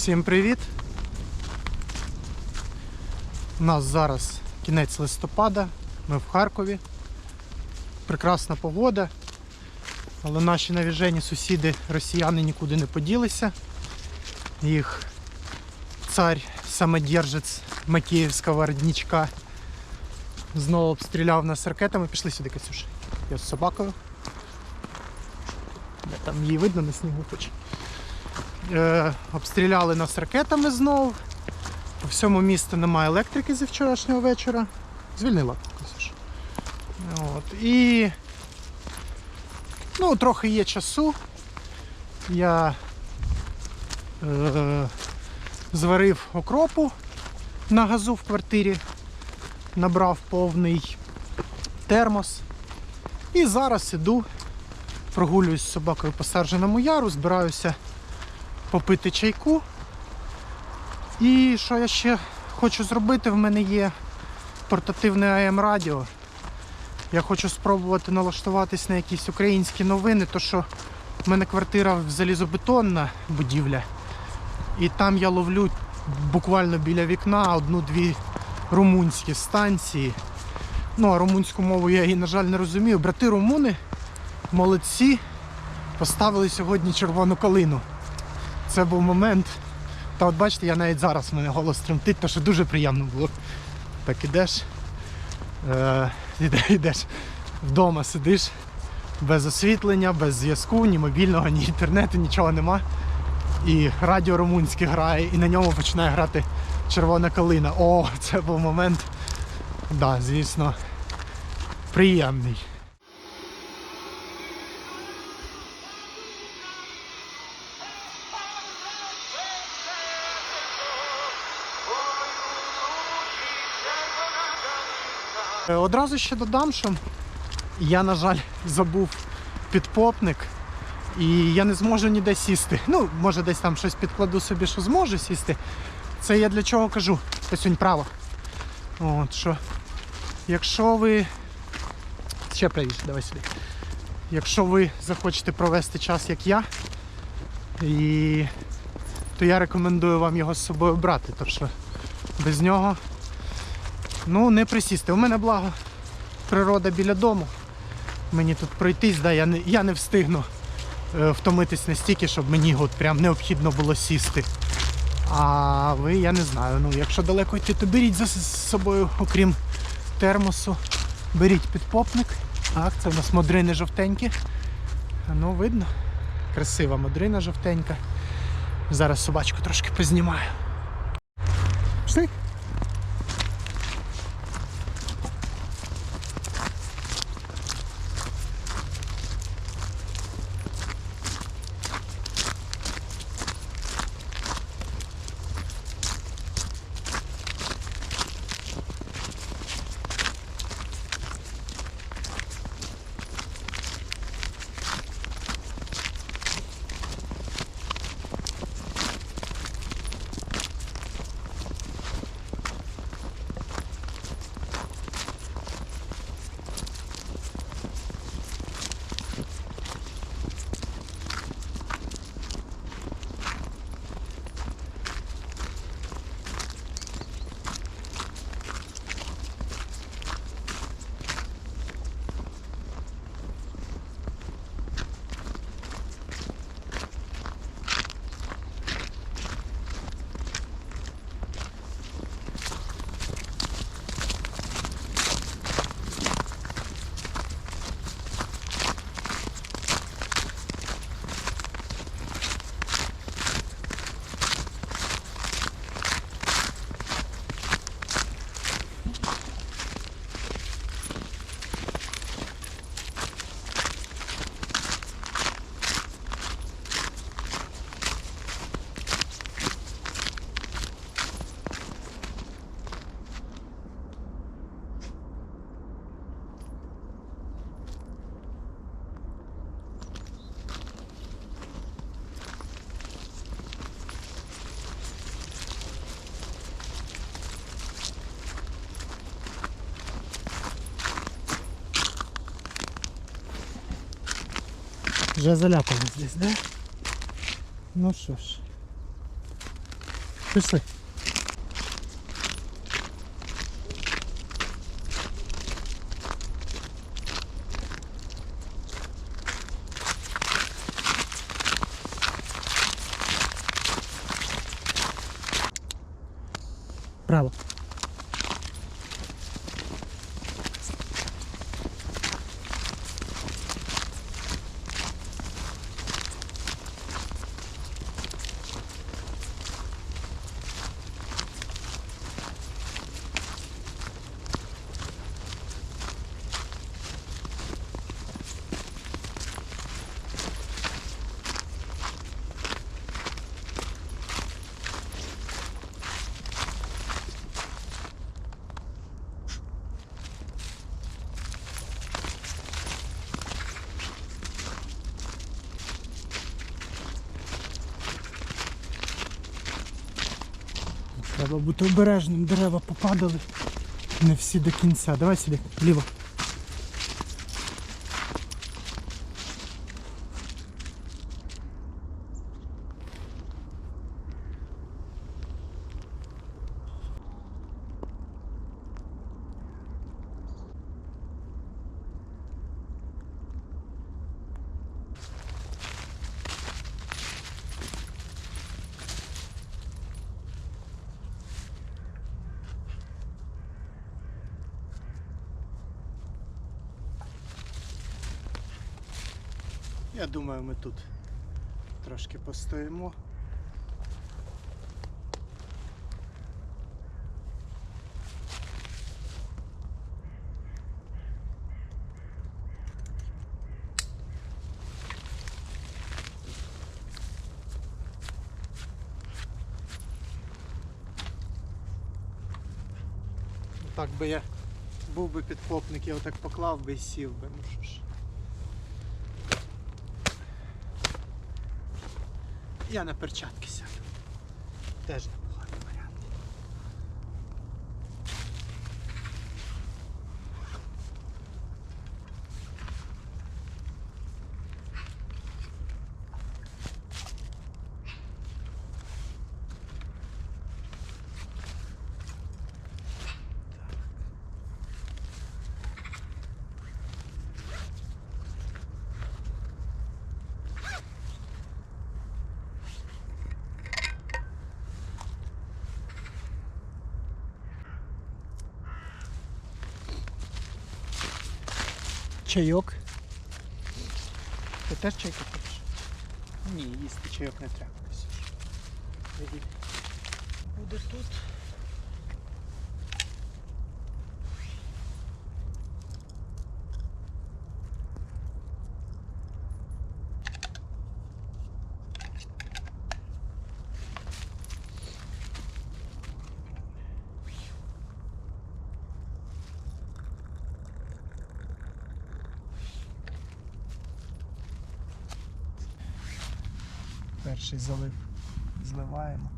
Всім привіт! У нас зараз кінець листопада, ми в Харкові. Прекрасна погода, але наші навіжені сусіди росіяни нікуди не поділися. Їх цар самодержець Макіївського родничка знову обстріляв нас ракетами. Пішли сюди, Катюш. Я з собакою. Там її видно на снігу хоч. Е, обстріляли нас ракетами знову. По всьому місту немає електрики зі вчорашнього вечора. Звільнила Катюш. От. І ну, трохи є часу. Я е, зварив окропу на газу в квартирі, набрав повний термос. І зараз іду, прогулююсь з собакою по Сарженому яру, збираюся попити чайку. І що я ще хочу зробити? В мене є портативне AM радіо. Я хочу спробувати налаштуватись на якісь українські новини, то що в мене квартира залізобетонна будівля. І там я ловлю буквально біля вікна одну-дві румунські станції. Ну, а румунську мову я її, на жаль, не розумію. Брати румуни молодці поставили сьогодні червону калину. Це був момент. Та от бачите, я навіть зараз в мене голос тремтить, то що дуже приємно було. Так ідеш, е, іде- йдеш вдома, сидиш без освітлення, без зв'язку, ні мобільного, ні інтернету, нічого нема. І радіо румунське грає, і на ньому починає грати червона калина. О, це був момент, да, звісно, приємний. Одразу ще додам, що я, на жаль, забув підпопник і я не зможу ніде сісти. Ну, може десь там щось підкладу собі, що зможу сісти. Це я для чого кажу? Посунь право. От що. Якщо ви. Ще правіше, давай сюди. Якщо ви захочете провести час, як я, і... то я рекомендую вам його з собою брати, тому що без нього Ну, не присісти. У мене благо природа біля дому. Мені тут пройтись, да, я не, я не встигну е, втомитись настільки, щоб мені от прям необхідно було сісти. А ви, я не знаю, ну якщо далеко йти, то беріть за собою, окрім термосу, беріть підпопник. Так, це у нас модрини жовтенькі. Ну, видно. Красива модрина жовтенька. Зараз собачку трошки познімаю. Пішли? Вже заляпали здесь, да? Ну що ж. Пішли. Право. Треба бути обережним, дерева попадали. Не всі до кінця. Давай сюди, вліво. Я думаю, ми тут трошки постоїмо. Так би я був би підхопник, я отак поклав би і сів би. Ну що ж. Я на перчатки сяду. Теж непоганий Чайок. Ти теж чайку хочеш? Ні, їсти чайок не треба. Буде тут. Перший залив зливаємо.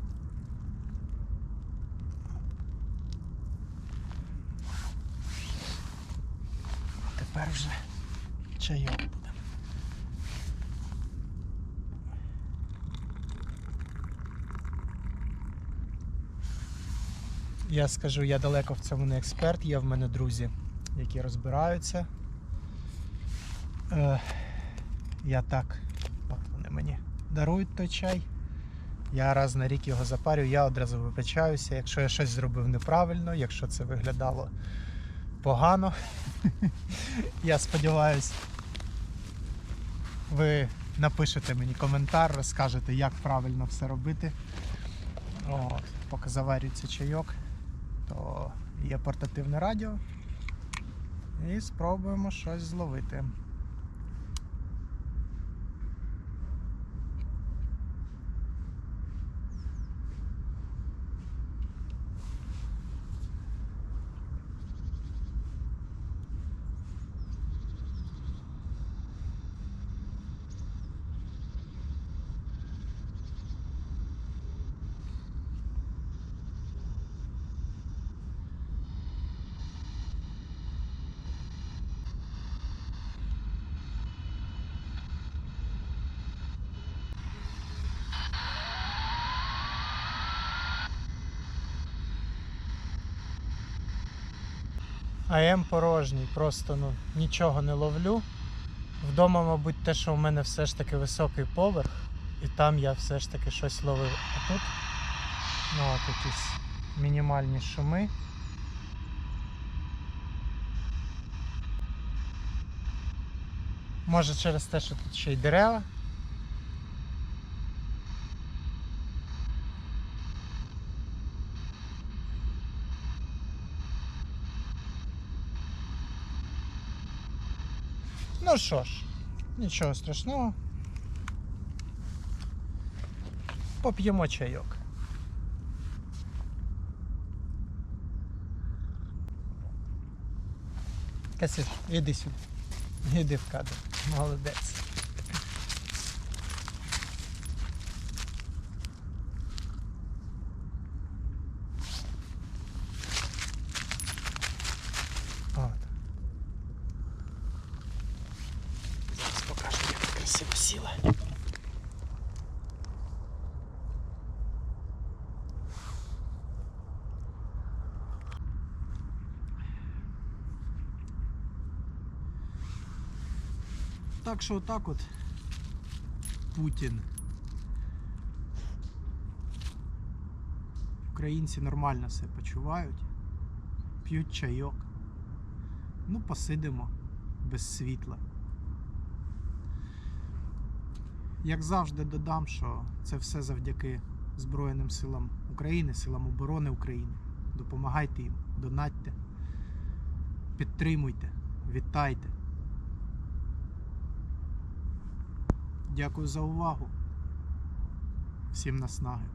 Тепер вже чайок буде. Я скажу, я далеко в цьому не експерт, є в мене друзі, які розбираються. Е, я так, от вони мені дарують той чай. Я раз на рік його запарю, я одразу вибачаюся, якщо я щось зробив неправильно, якщо це виглядало погано. Я сподіваюся, ви напишете мені коментар, розкажете, як правильно все робити. От, поки заварюється чайок, то є портативне радіо. І спробуємо щось зловити. АМ порожній, просто ну, нічого не ловлю. Вдома, мабуть, те, що в мене все ж таки високий поверх, і там я все ж таки щось ловив. А тут ну, от якісь мінімальні шуми. Може через те, що тут ще й дерева. Ну що ж, нічого страшного. Поп'ємо чайок. Касиш, іди сюди. Іди в кадр. Молодець. От. Зараз покажу, як красиво сіла. Так що отак от Путін. Українці нормально себе почувають, п'ють чайок. Ну, посидимо без світла. Як завжди додам, що це все завдяки Збройним силам України, силам оборони України. Допомагайте їм, донатьте, підтримуйте, вітайте. Дякую за увагу. Всім наснаги.